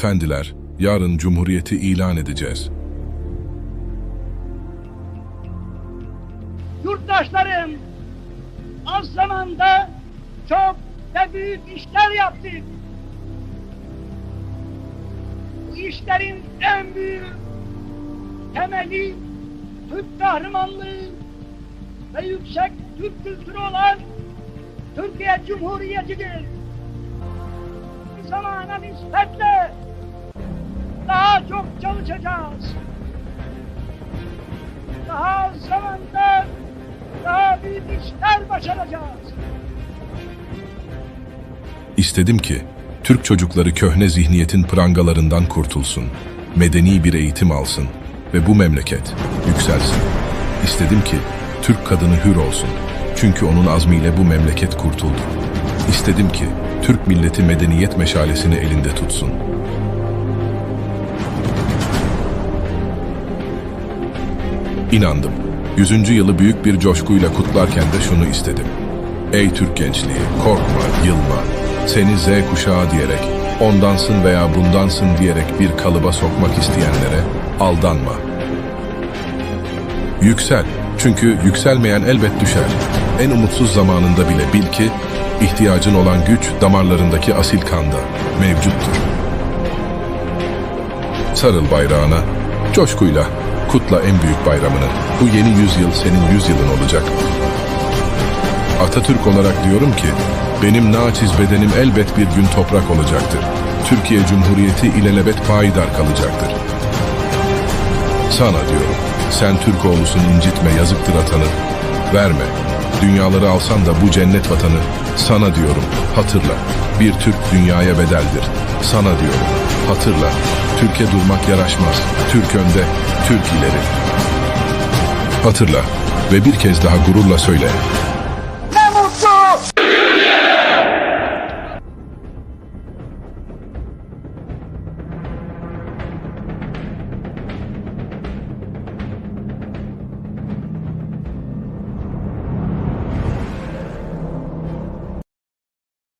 Efendiler, yarın Cumhuriyeti ilan edeceğiz. Yurttaşlarım, az zamanda çok ve büyük işler yaptık. Bu işlerin en büyük temeli Türk kahramanlığı ve yüksek Türk kültürü olan Türkiye Cumhuriyeti'dir. Zamana nispetle daha çok çalışacağız. Daha az zamanda daha büyük işler başaracağız. İstedim ki, Türk çocukları köhne zihniyetin prangalarından kurtulsun, medeni bir eğitim alsın ve bu memleket yükselsin. İstedim ki, Türk kadını hür olsun. Çünkü onun azmiyle bu memleket kurtuldu. İstedim ki, Türk milleti medeniyet meşalesini elinde tutsun. İnandım. Yüzüncü yılı büyük bir coşkuyla kutlarken de şunu istedim. Ey Türk gençliği, korkma, yılma. Seni Z kuşağı diyerek, ondansın veya bundansın diyerek bir kalıba sokmak isteyenlere aldanma. Yüksel. Çünkü yükselmeyen elbet düşer. En umutsuz zamanında bile bil ki, ihtiyacın olan güç damarlarındaki asil kanda mevcuttur. Sarıl bayrağına, coşkuyla kutla en büyük bayramını. Bu yeni yüzyıl senin yüzyılın olacak. Atatürk olarak diyorum ki, benim naçiz bedenim elbet bir gün toprak olacaktır. Türkiye Cumhuriyeti ilelebet payidar kalacaktır. Sana diyorum, sen Türk oğlusun incitme yazıktır atanı. Verme, dünyaları alsan da bu cennet vatanı. Sana diyorum, hatırla, bir Türk dünyaya bedeldir. Sana diyorum, hatırla, Türkiye durmak yaraşmaz. Türk önde, Türk ileri. Hatırla ve bir kez daha gururla söyle.